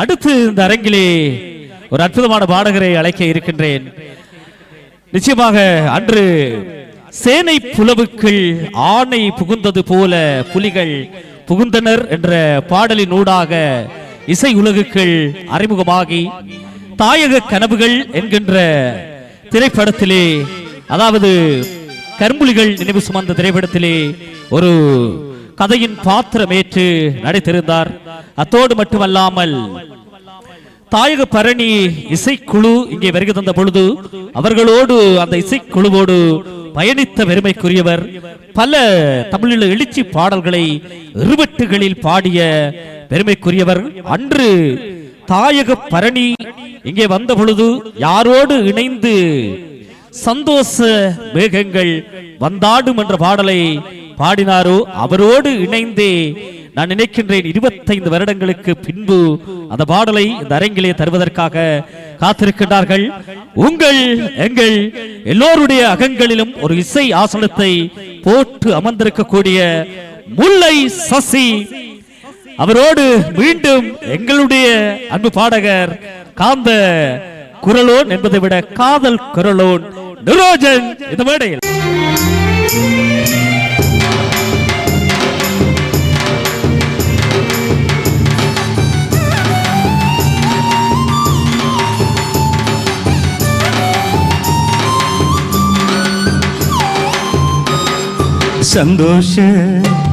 அடுத்து இந்த அரங்கிலே ஒரு அற்புதமான பாடகரை அழைக்க இருக்கின்றேன். நிச்சயமாக அன்று சேனை புலவுக்குள் ஆணை புகுந்தது போல புலிகள் புகுந்தனர் என்ற பாடலின் ஊடாக இசை உலகுக்குள் அறிமுகமாகி தாயக கனவுகள் என்கின்ற திரைப்படத்திலே அதாவது கரும்புலிகள் நினைவு சுமந்த திரைப்படத்திலே ஒரு கதையின் பாத்திரமேற்று நடித்திருந்தார். அத்தோடு மட்டுமல்லாமல் தாயக பரணி இசைக்குழு இங்கே வருகை தந்த பொழுது அவர்களோடு அந்த இசைக்குழுவோடு பயணித்த பெருமைக்குரியவர் பல தமிழில் எழுச்சி பாடல்களை இருவட்டுகளில் பாடிய பெருமைக்குரியவர். அன்று தாயக பரணி இங்கே வந்த பொழுது யாரோடு இணைந்து சந்தோஷ மேகங்கள் வந்தாடும் என்ற பாடலை பாடினாரோ அவரோடு இணைந்தே நான் நினைக்கின்றேன் இருபத்தைந்து வருடங்களுக்கு பின்பு அந்த பாடலை இந்த அரங்கிலே தருவதற்காக காத்திருக்கின்றார்கள். உங்கள் எங்கள் எல்லோருடைய அகங்களிலும் ஒரு இசை ஆசனத்தை போட்டு அமர்ந்திருக்கக்கூடிய முல்லை சசி அவரோடு மீண்டும் எங்களுடைய அன்பு பாடகர் காந்த குரலோன் என்பதை விட காதல் குரலோன் நிரோஜன் இந்த மேடையில். சந்தோஷ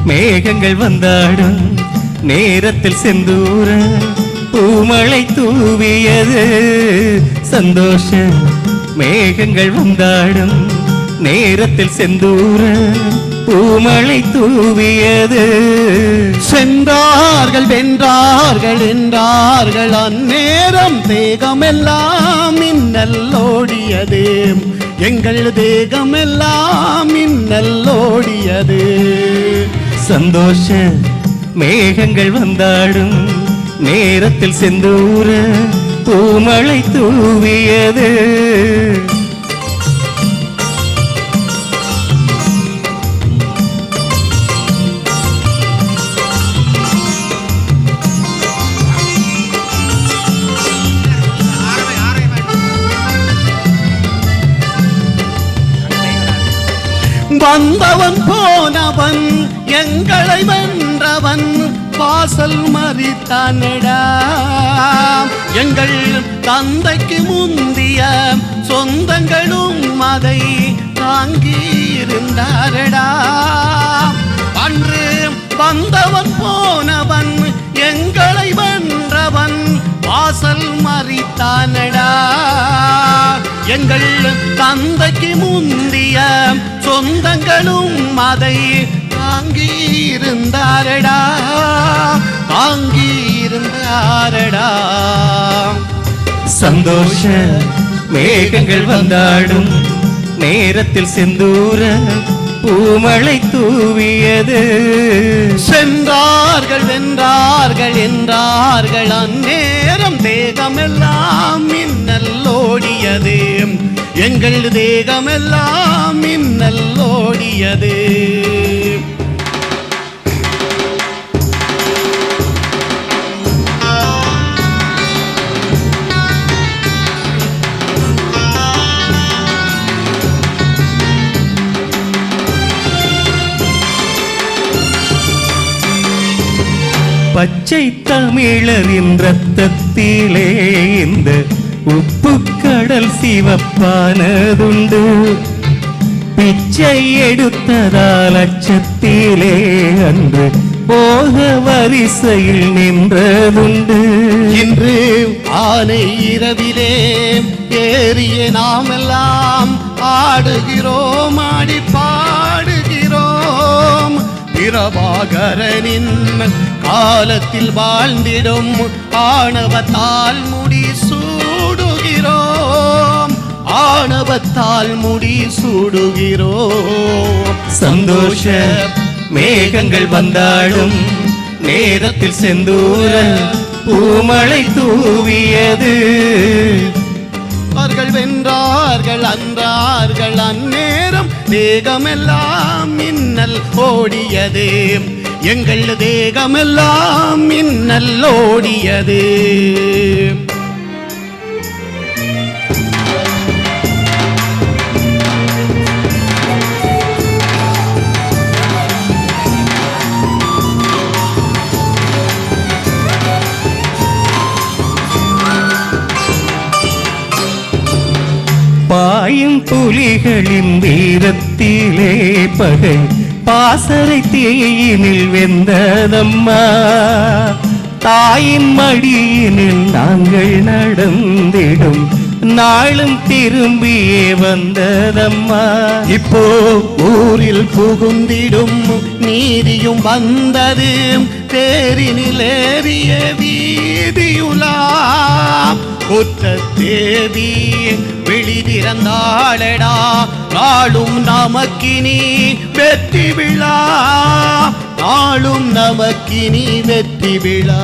மேகங்கள் வந்தாடும். நேரத்தில் செந்தூர பூமழை தூவியது. சந்தோஷ மேகங்கள் வந்தாடும். நேரத்தில் செந்தூர பூமழை தூவியது. சென்றார்கள் வென்றார்கள் என்றார்கள். அந்நேரம் தேகமெல்லாம் மின்னல் ஓடியது. எங்கள் தேகமெல்லாம் மின்னல் ஓடியது. சந்தோஷ மேகங்கள் வந்தாடும். நேரத்தில் செந்தூர பூமழை தூவியது. வந்தவன் போனவன் எங்களை வென்றவன் வாசல் மறித்தானடா. எங்கள் தந்தைக்கு முந்திய சொந்தங்களும் அதை தாங்கி இருந்தாரடா அன்று வந்தவன் போனவன் எங்களை வென்றவன் வாசல் மறித்தானடா. எங்கள் தந்தைக்கு முந்திய சொந்தங்களும் அதை தாங்கி இருந்தாரடா தாங்கி இருந்தாரடா சந்தோஷ மேகங்கள் வந்தாடும். நேரத்தில் செந்தூர பூமழை தூவியது. சென்றார்கள் வென்றார்கள் என்றார்கள். அந்நேரம் தேகமெல்லாம் மின்னல் ஓடியது எங்கள் தேகமெல்லாம் மின்னல் ஓடியது பச்சை தமிழரின் ரத்தத்திலே இந்த உப்பு கடல் சிவப்பானதுண்டு. பிச்சை எடுத்ததால் அச்சத்திலே அன்று போக வரிசையில் நின்றதுண்டு. இன்று ஆனை இரவிலே ஏறிய நாமெல்லாம் ஆடுகிறோம் ஆடிப்பா பிரபாகரனின் காலத்தில் வாழ்ந்திடும் ஆணவத்தால் முடி சூடுகிறோம். ஆணவத்தால் முடி சூடுகிறோம். சந்தோஷ மேகங்கள் வந்தாடும் நேரத்தில் செந்தூரல் பூமழை தூவியது. அவர்கள் வென்றார்கள் அன்றார்கள் அந்நேரம் தேகமெல்லாம் மின்னல் ஓடியது. எங்கள் தேகமெல்லாம் மின்னல் ஓடியது. பாயும் புலிகளின் வீரத்திலே பகை. பாசறை தீயினில் வெந்ததம்மா. தாயின் மடியினில் நாங்கள் நடந்திடும். நாளும் திரும்பியே வந்ததம்மா. இப்போ ஊரில் புகுந்திடும் நீதியும் வந்தது தேரினிலேறிய வீதியுலா. குற்ற தேவி வெளிதிறந்தாளடா நாளும் நமக்கினி வெற்றி விழா. நாளும் நமக்கினி வெற்றி விழா.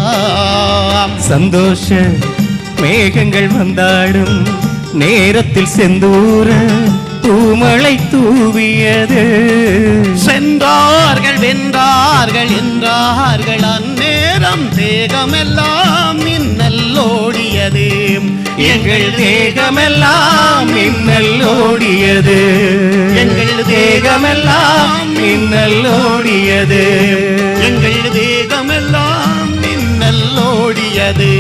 சந்தோஷ மேகங்கள் வந்தாடும் நேரத்தில் செந்தூர பூமழை தூவியது. சென்றார்கள் வென்றார்கள் என்றார்கள் அந்நேரம் தேகமெல்லாம் எங்கள் தேகமெல்லாம் மின்னல் ஓடியது. எங்கள் தேகமெல்லாம் மின்னல் ஓடியது. எங்கள் தேகமெல்லாம் மின்னல்லோடியது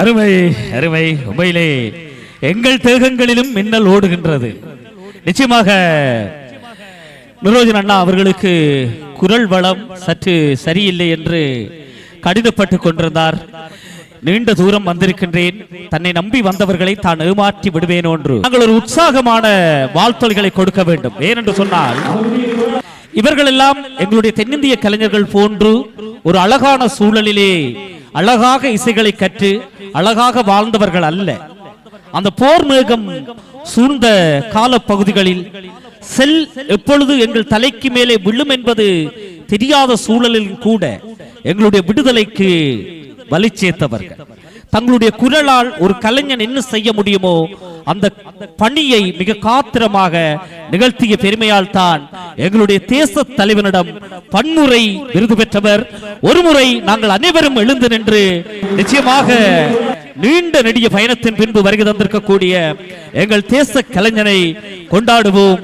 அருமை அருமை. உண்மையிலே எங்கள் தேகங்களிலும் மின்னல் ஓடுகின்றது. நிச்சயமாக நிரோஜன் அண்ணா அவர்களுக்கு குரல் வளம் சற்று சரியில்லை என்று கடிதப்பட்டு கொண்டிருந்தார். நீண்ட தூரம் வந்திருக்கின்றேன். தன்னை நம்பி வந்தவர்களை தான் ஏமாற்றி விடுவேன் ஒன்று நாங்கள் ஒரு உற்சாகமான வாழ்த்தொழிகளை கொடுக்க வேண்டும். ஏனென்று சொன்னால் இவர்கள் எல்லாம் எங்களுடைய தென்னிந்திய கலைஞர்கள் போன்று ஒரு அழகான சூழலிலே அழகாக இசைகளை கற்று அழகாக வாழ்ந்தவர்கள் அல்ல. அந்த போர் மேகம் சூழ்ந்த கால பகுதிகளில் செல் எப்பொழுது எங்கள் தலைக்கு மேலே விழும் என்பது தெரியாத சூழலில் கூட எங்களுடைய விடுதலைக்கு வலி சேர்த்தவர்கள். தங்களுடைய குரலால் ஒரு கலைஞன் என்ன செய்ய முடியுமோ அந்த பணியை மிக காத்திரமாக நிகழ்த்திய பெருமையால் தான் எங்களுடைய தேச தலைவனிடம் பன்முறை விருது பெற்றவர். ஒருமுறை நாங்கள் அனைவரும் எழுந்து நின்று நிச்சயமாக நீண்ட நெடிய பயணத்தின் பின்பு வருகை தந்திருக்கக்கூடிய எங்கள் தேச கலைஞனை கொண்டாடுவோம்.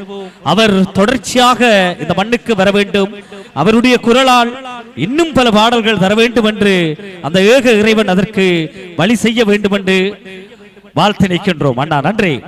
அவர் தொடர்ச்சியாக இந்த மண்ணுக்கு வர வேண்டும். அவருடைய குரலால் இன்னும் பல பாடல்கள் தர வேண்டும் என்று அந்த ஏக இறைவன் அதற்கு வழி செய்ய வேண்டும் என்று வாழ்த்து நிற்கின்றோம். அண்ணா நன்றி.